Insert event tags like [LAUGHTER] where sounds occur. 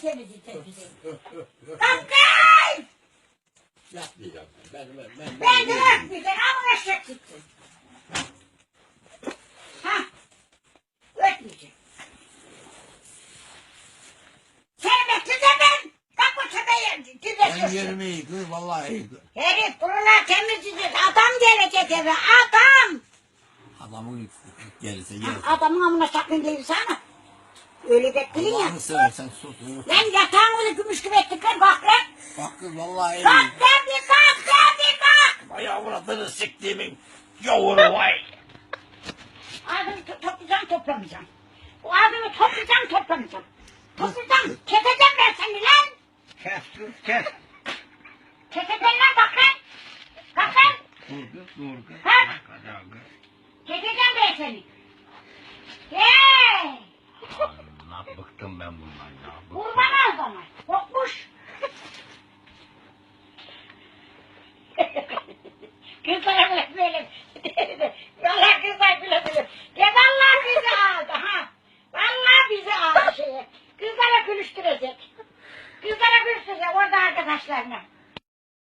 temizleyeceğim. Kalk kız! Yapmayacağım. Ben ben ben. Ben de öpmeyeceğim ama eşek gitsin. Ha? Öpmeyeceğim. Seni bekleyeceğim ben. O çöpeğe Ben iyi kız vallahi. Herif buralar temizleyeceğiz. Adam gelecek eve. Adam. Adamın gelirse gelir. Adamın amına sakın gelirsene. Öyle bekleyin ya. Allah'ını seversen sus. Lan yatağını gümüş gibi ettik lan bak lan. Bak kız vallahi iyi. Kalk lan bir kalk lan bir kalk. Vay avradını siktiğimin yavru vay. Ağzını to- toplayacağım toplamayacağım. Bu ağzını toplayacağım toplamayacağım. Toplayacağım. Keseceğim ben seni lan. Kes kız kes. Keseceğim lan bak lan. Kalk lan. Dur kız dur kız. Keseceğim ben seni. Ben bundan ya. Vurmana o zaman. Kokmuş. [LAUGHS] kızlar bile böyle. [LAUGHS] Valla kızlar bile bile. Ya valla bizi aldı ha. Valla bizi aldı şeye. Kızlara gülüştürecek. Kızlara gülüştürecek orada arkadaşlarına.